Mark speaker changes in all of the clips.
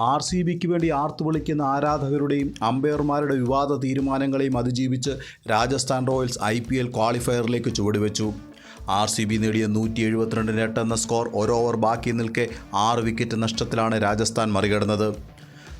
Speaker 1: R C ബിക്ക് വേണ്ടി ആർത്തുവിളിക്കുന്ന ആരാധകരുടെയും അമ്പയർമാരുടെ വിവാദ തീരുമാനങ്ങളെയും അതിജീവിച്ച് Rajasthan Royals I P L ക്വാളിഫയറിലേക്ക് ചുവടുവെച്ചു. ആർ സി ബി നേടിയ നൂറ്റി എഴുപത്തിരണ്ടിന് എന്ന സ്കോർ ഒരു ഓവർ ബാക്കി നിൽക്കെ ആറ് വിക്കറ്റ് നഷ്ടത്തിലാണ് രാജസ്ഥാൻ മറികടന്നത്.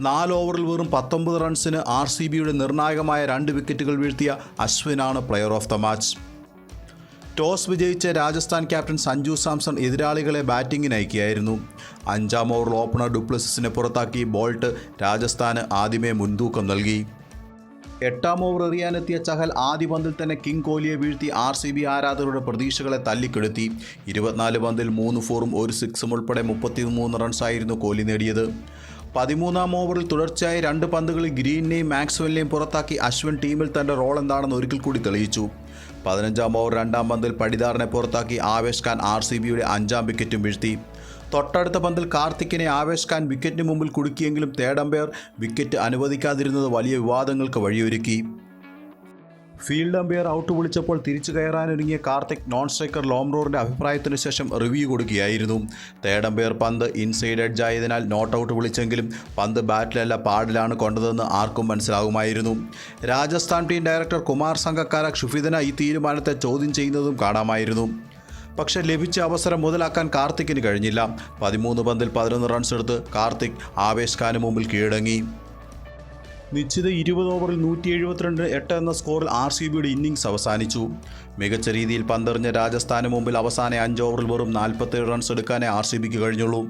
Speaker 1: നാല് ഓവറിൽ വെറും പത്തൊമ്പത് റൺസിന് ആർ സി ബിയുടെ നിർണായകമായ രണ്ട് വിക്കറ്റുകൾ വീഴ്ത്തിയ അശ്വിനാണ് player of the match. Toss വിജയിച്ച രാജസ്ഥാൻ ക്യാപ്റ്റൻ സഞ്ജു സാംസൺ എതിരാളികളെ ബാറ്റിംഗിന് അയക്കുകയായിരുന്നു. അഞ്ചാം ഓവറിൽ ഓപ്പണർ ഡുപ്ലസിസിനെ പുറത്താക്കി ബോൾട്ട് രാജസ്ഥാന് ആദ്യമേ മുൻതൂക്കം നൽകി. എട്ടാം ഓവർ എറിയാനെത്തിയ ചഹൽ ആദ്യ പന്തിൽ തന്നെ കിങ് കോഹ്ലിയെ വീഴ്ത്തി ആർ സി ബി ആരാധകരുടെ പ്രതീക്ഷകളെ തല്ലിക്കെടുത്തി. ഇരുപത്തിനാല് പന്തിൽ മൂന്ന് ഫോറും ഒരു സിക്സും ഉൾപ്പെടെ മുപ്പത്തിമൂന്ന് റൺസായിരുന്നു കോഹ്ലി നേടിയത്. പതിമൂന്നാം ഓവറിൽ തുടർച്ചയായി രണ്ട് പന്തുകളിൽ ഗ്രീനിനെയും മാക്സ്വെല്ലിനെയും പുറത്താക്കി അശ്വിൻ ടീമിൽ തന്റെ റോൾ എന്താണെന്ന് ഒരിക്കൽ കൂടി തെളിയിച്ചു. പതിനഞ്ചാം ഓവർ രണ്ടാം പന്തിൽ പടിദാറിനെ പുറത്താക്കി ആവേശ് ഖാൻ ആർ സി ബിയുടെ അഞ്ചാം വിക്കറ്റും വീഴ്ത്തി. തൊട്ടടുത്ത പന്തിൽ കാർത്തിക്കിനെ ആവേശ് ഖാൻ വിക്കറ്റിന് മുമ്പിൽ കുടുക്കിയെങ്കിലും തേർഡ് അമ്പയർ വിക്കറ്റ് അനുവദിക്കാതിരുന്നത് വലിയ വിവാദങ്ങൾക്ക് വഴിയൊരുക്കി. ഫീൽഡ് അമ്പയർ ഔട്ട് വിളിച്ചപ്പോൾ തിരിച്ചു കയറാനൊരുങ്ങിയ കാർത്തിക് നോൺ സ്ട്രൈക്കർ ലോംറോറിന്റെ അഭിപ്രായത്തിന് ശേഷം റിവ്യൂ കൊടുക്കുകയായിരുന്നു. തേർഡ് അമ്പയർ പന്ത് ഇൻസൈഡ് എഡ്ജ് ആയതിനാൽ നോട്ട് ഔട്ട് വിളിച്ചെങ്കിലും പന്ത് ബാറ്റിലല്ല പാഡിലാണ് കൊണ്ടതെന്ന് ആർക്കും മനസ്സിലാകുമായിരുന്നു. രാജസ്ഥാൻ ടീം ഡയറക്ടർ കുമാർ സംഘക്കാര ക്ഷുഭിതന ഈ തീരുമാനത്തെ ചോദ്യം ചെയ്യുന്നതും കാണാമായിരുന്നു. പക്ഷേ ലഭിച്ച അവസരം മുതലാക്കാൻ കാർത്തിക്കിന് കഴിഞ്ഞില്ല. പതിമൂന്ന് പന്തിൽ പതിനൊന്ന് റൺസ് എടുത്ത് കാർത്തിക് ആവേശ് ഖാന് മുമ്പിൽ കീഴടങ്ങി. നിശ്ചിത ഇരുപത് ഓവറിൽ നൂറ്റി എഴുപത്തിരണ്ട് എട്ട് എന്ന സ്കോറിൽ ആർ സി ബിയുടെ ഇന്നിംഗ്സ് അവസാനിച്ചു. മികച്ച രീതിയിൽ പന്തെറിഞ്ഞ രാജസ്ഥാന് മുമ്പിൽ അവസാന അഞ്ച് ഓവറിൽ വെറും നാൽപ്പത്തേഴ് റൺസ് എടുക്കാനേ ആർ സി ബിക്ക് കഴിഞ്ഞുള്ളൂ.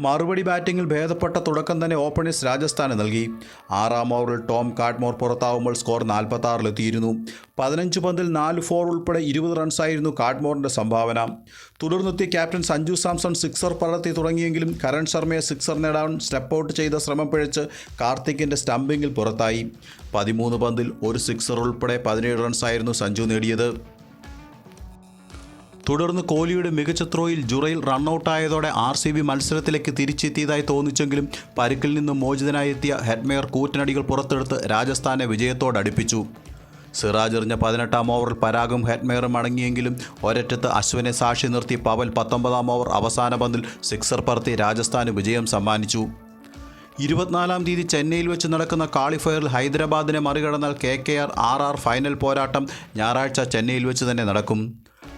Speaker 1: മറുപടി ബാറ്റിംഗിൽ ഭേദപ്പെട്ട തുടക്കം തന്നെ ഓപ്പണേഴ്സ് രാജസ്ഥാന് നൽകി. ആറാം ഓവറിൽ ടോം കാട്ട്മോർ പുറത്താവുമ്പോൾ സ്കോർ നാൽപ്പത്താറിലെത്തിയിരുന്നു പതിനഞ്ച് പന്തിൽ നാല് ഫോർ ഉൾപ്പെടെ ഇരുപത് റൺസായിരുന്നു കാട്ട്മോറിന്റെ സംഭാവന. തുടർന്നെത്തിയ ക്യാപ്റ്റൻ സഞ്ജു സാംസൺ സിക്സർ പടർത്തി തുടങ്ങിയെങ്കിലും കരൺ ശർമ്മയെ സിക്സർ നേടാൻ സ്റ്റെപ്പ് ഔട്ട് ചെയ്ത ശ്രമം പിഴച്ച് കാർത്തിക്കിന്റെ സ്റ്റംപിങ്ങിൽ പുറത്തായി. പതിമൂന്ന് പന്തിൽ ഒരു സിക്സർ ഉൾപ്പെടെ പതിനേഴ് റൺസായിരുന്നു സഞ്ജു നേടിയത്. തുടർന്ന് കോഹ്ലിയുടെ മികച്ച ത്രോയിൽ ജുറയിൽ റണ്ണൌട്ടായതോടെ ആർ സി ബി മത്സരത്തിലേക്ക് തിരിച്ചെത്തിയതായി തോന്നിച്ചെങ്കിലും പരുക്കിൽ നിന്നും മോചിതനായി എത്തിയ ഹെഡ്മേയർ കൂറ്റനടികൾ പുറത്തെടുത്ത് രാജസ്ഥാനെ വിജയത്തോടടുപ്പിച്ചു സിറാജ് എറിഞ്ഞ പതിനെട്ടാം ഓവറിൽ പരാഗും ഹെഡ്മെയറും അടങ്ങിയെങ്കിലും ഒരറ്റത്ത് അശ്വിനെ സാക്ഷി നിർത്തി പവൽ പത്തൊമ്പതാം ഓവർ അവസാന പന്തിൽ സിക്സർ പറത്തി രാജസ്ഥാന് വിജയം സമ്മാനിച്ചു. ഇരുപത്തിനാലാം തീയതി ചെന്നൈയിൽ വെച്ച് നടക്കുന്ന ക്വാളിഫയറിൽ ഹൈദരാബാദിനെ മറികടന്നാൽ K K R R R final പോരാട്ടം ഞായറാഴ്ച ചെന്നൈയിൽ വെച്ച് തന്നെ നടക്കും.